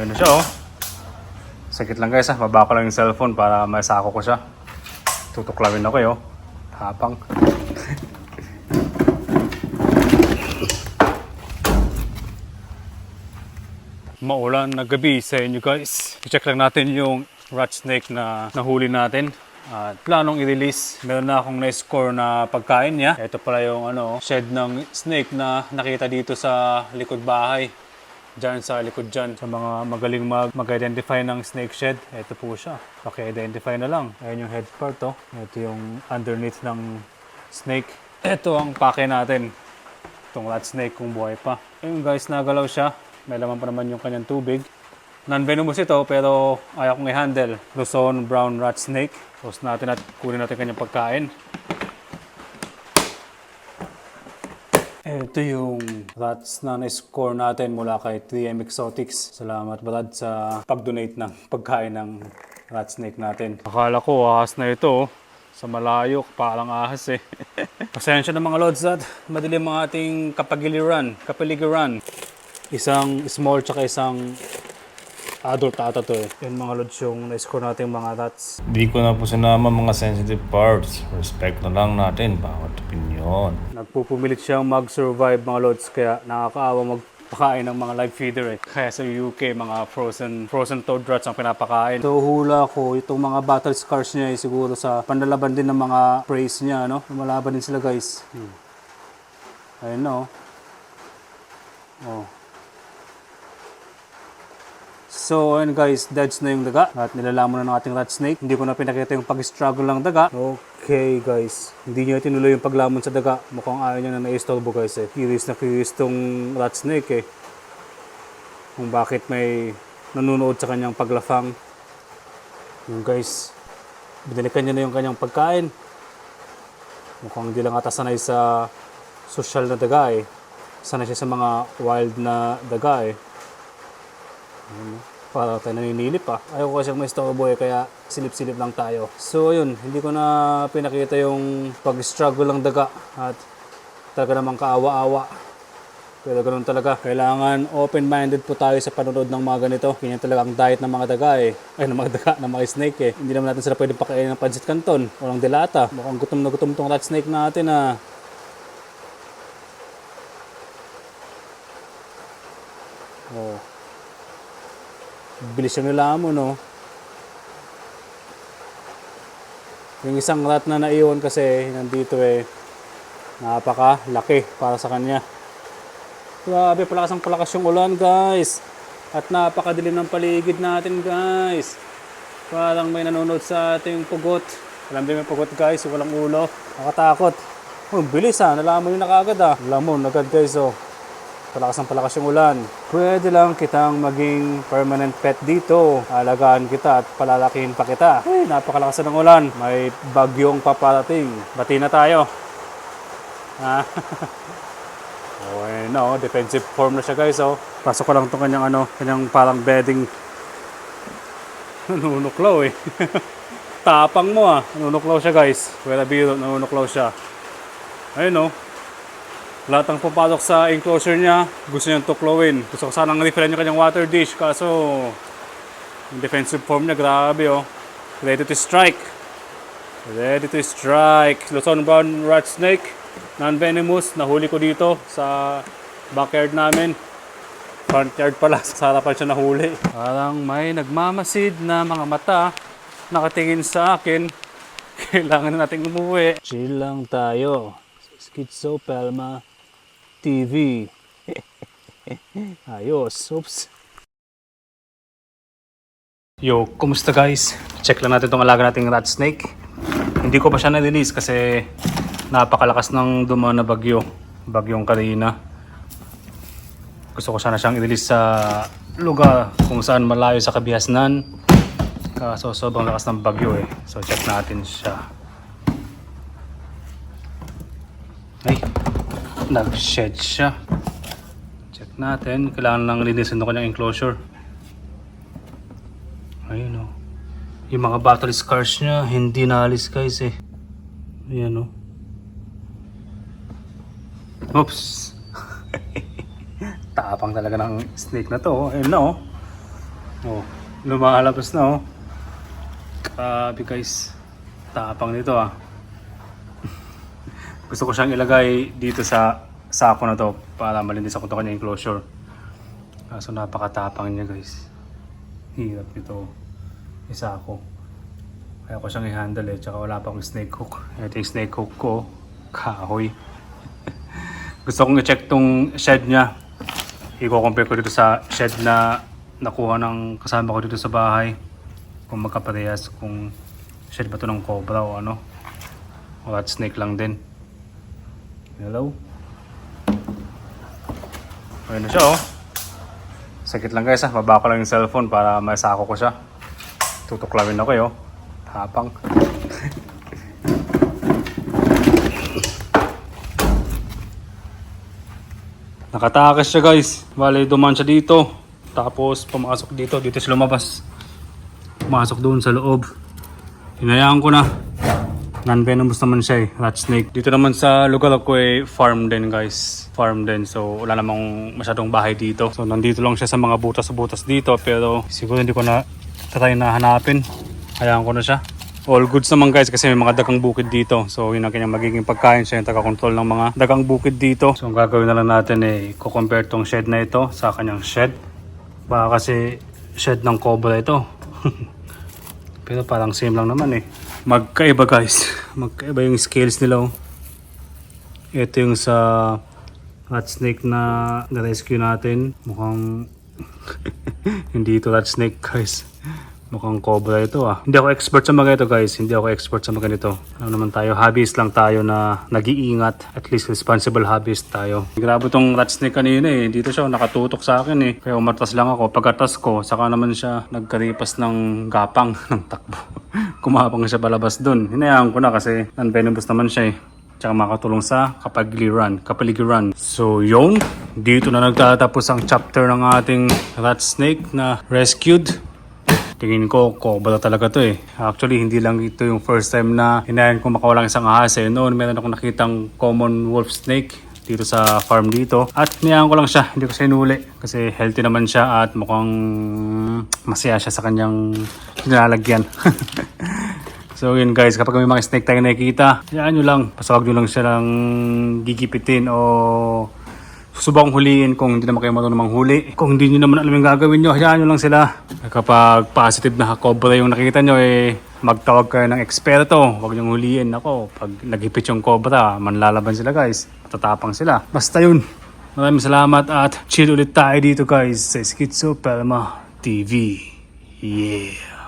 Ayun na siya oh. Sakit lang guys ah. Baba ko lang yung cellphone para masako ko siya. Tutuklawin ako eh oh. Tapang. Maulan na gabi sa inyo guys. I-check lang natin yung rat snake na nahuli natin. At planong i-release. Meron na akong na-score na pagkain niya. Ito pala yung ano, shed ng snake na nakita dito sa likod bahay. Diyan sa likod dyan. Sa mga magaling mag- mag-identify ng snake shed, ito po siya. Paki-identify na lang. Ayan yung head part oh. Ito yung underneath ng snake. Ito ang pake natin. Itong rat snake kung buhay pa. Ayun guys, nagalaw siya. May laman pa naman yung kanyang tubig. Non-venomous ito pero ayaw kong i-handle. Luzon brown rat snake. Tapos natin at kunin natin kanyang pagkain. Ito yung rats na na-score natin mula kay 3M Exotics. Salamat Brad sa pag-donate ng pagkain ng rat snake natin. Akala ko ahas na ito. oh. Sa malayo, parang ahas eh. Pasensya na mga lods at madilim ang ating kapagiliran, kapaligiran. Isang small tsaka isang adult ata to eh. Yan mga lods yung na-score natin mga rats. Di ko na po sinama mga sensitive parts. Respect na lang natin bawat opinion. Nagpupumilit siyang mag-survive mga lods kaya nakakaawa magpakain ng mga live feeder eh. Kaya sa UK mga frozen frozen toad rats ang pinapakain. So hula ko itong mga battle scars niya eh, siguro sa panlalaban din ng mga praise niya no. Lumalaban din sila guys. Hmm. Ayun na oh. So, ayun guys, deads na yung daga at nilalaman na ng ating rat snake. Hindi ko na pinakita yung pag-struggle ng daga. Okay guys, hindi niya tinuloy yung paglamon sa daga. Mukhang ayaw niya na naistorbo guys eh. Curious na curious tong rat snake eh. Kung bakit may nanonood sa kanyang paglafang. Yung guys, binalikan niya na yung kanyang pagkain. Mukhang hindi lang ata sanay sa social na daga eh. Sanay siya sa mga wild na daga eh. Para tayo naninilip pa. Ayaw ko kasi may storbo eh, kaya silip-silip lang tayo. So yun, hindi ko na pinakita yung pag-struggle ng daga at talaga namang kaawa-awa. Pero ganun talaga. Kailangan open-minded po tayo sa panonood ng mga ganito. Ganyan talaga ang diet ng mga daga eh. Ay, ng mga daga, ng mga snake eh. Hindi naman natin sila pwede pakainin ng pancit canton. Walang dilata. Mukhang gutom na gutom tong rat snake natin ah. Bilis yung nilamon, no? Yung isang rat na naiwan kasi nandito eh, napaka laki para sa kanya. Grabe, palakas ang palakas yung ulan, guys. At napakadilim ng paligid natin, guys. Parang may nanonood sa ating pugot. Alam din may pugot, guys. Walang ulo. Nakatakot. Oh, bilis ha. Nalaman yun na kagad ha. Lamon agad, guys. Oh. Palakas ang palakas yung ulan. Pwede lang kitang maging permanent pet dito. Alagaan kita at palalakihin pa kita. Ay, napakalakas ng ulan. May bagyong paparating. Bati na tayo. Ha? okay, no, defensive form na siya guys. Oh. Pasok ko lang itong kanyang ano, kanyang parang bedding. Nanunuklaw eh. Tapang mo ah. Nanunuklaw siya guys. Wala biro, nanunuklaw siya. Ayun oh. Lahat ng pupasok sa enclosure niya, gusto niyang tuklawin. Gusto ko sanang refill yung kanyang water dish, kaso defensive form niya, grabe oh. Ready to strike. Ready to strike. Luzon Brown Rat Snake, non-venomous, nahuli ko dito sa backyard namin. Front yard pala, sa harapan siya nahuli. Parang may nagmamasid na mga mata nakatingin sa akin. Kailangan na nating umuwi. Chill lang tayo. Schizopelma TV. Ayos. Oops. Yo, kumusta guys? Check lang natin itong alaga nating rat snake. Hindi ko pa siya na-release kasi napakalakas ng dumaan na bagyo. Bagyong Karina. Gusto ko sana siyang i-release sa lugar kung saan malayo sa kabihasnan. Kaso sobrang lakas ng bagyo eh. So check natin siya. Ay, nag-shed siya. Check natin. Kailangan lang linisin ng kanyang enclosure. Ayun o. Yung mga battle scars niya, hindi naalis guys eh. Ayan o. Oops. Tapang talaga ng snake na to. Ayun na o. Oh, lumalabas na oh. Grabe guys. Tapang nito ah. Gusto ko siyang ilagay dito sa sako na to para malinis ako to kanya enclosure. Kaso napakatapang niya guys. Hirap nito. Isa ako. Kaya ko siyang i-handle eh. Tsaka wala pa akong snake hook. Ito yung snake hook ko. Kahoy. Gusto kong i-check tong shed niya. I-compare ko dito sa shed na nakuha ng kasama ko dito sa bahay. Kung magkaparehas. Kung shed ba to ng cobra o ano. O at snake lang din. Hello? Ayun na siya oh. Sakit lang guys ah. Baba ko lang yung cellphone para masako ko siya. Tutuklawin ako eh oh. Tapang. Nakatakas siya guys. Bale, duman siya dito. Tapos pumasok dito. Dito siya lumabas. Pumasok doon sa loob. Hinayaan ko na. Non-venomous naman siya eh. Rat snake. Dito naman sa lugar ko eh, farm din guys. Farm din. So wala namang masyadong bahay dito. So nandito lang siya sa mga butas-butas dito. Pero siguro hindi ko na try na hanapin. Hayaan ko na siya. All goods naman guys kasi may mga dagang bukid dito. So yun ang kanyang magiging pagkain. Siya yung taga-control ng mga dagang bukid dito. So ang gagawin na lang natin eh, kukompare tong shed na ito sa kanyang shed. Baka kasi shed ng cobra ito. Pero parang same lang naman eh. Magkaiba guys. Magkaiba yung scales nila oh. Ito yung sa rat snake na na-rescue natin. Mukhang hindi ito rat snake guys. Mukhang cobra ito ah. Hindi ako expert sa mga ito guys. Hindi ako expert sa mga ganito. Ano naman tayo, hobbyist lang tayo na nag-iingat. At least responsible hobbyist tayo. Grabe tong rat snake kanina eh. Dito siya nakatutok sa akin eh. Kaya umatas lang ako. Pagkatas ko, saka naman siya nagkaripas ng gapang ng takbo. Kumapang siya palabas dun. Hinayaan ko na kasi non-venomous naman siya eh. Tsaka makatulong sa kapaligiran. kapaligiran. So yun, dito na nagtatapos ang chapter ng ating rat snake na rescued. Tingin ko, cobra talaga to eh. Actually, hindi lang ito yung first time na hinayan ko makawalang isang ahas eh. Noon, meron akong nakitang common wolf snake dito sa farm dito. At niyaan ko lang siya, hindi ko siya inuli. Kasi healthy naman siya at mukhang masaya siya sa kanyang nilalagyan. so yun guys, kapag may mga snake tayo nakikita, hayaan nyo lang. Basta huwag nyo lang siya lang gigipitin o subang huliin kung hindi naman kayo marunong manghuli. Kung hindi nyo naman alam yung gagawin nyo, hayaan nyo lang sila. Kapag positive na cobra yung nakikita nyo, eh, magtawag kayo ng eksperto. Huwag nyo huliin. Ako, pag naghipit yung cobra, manlalaban sila guys. Matatapang sila. Basta yun. Maraming salamat at chill ulit tayo dito guys sa Schizo Pelma TV. Yeah.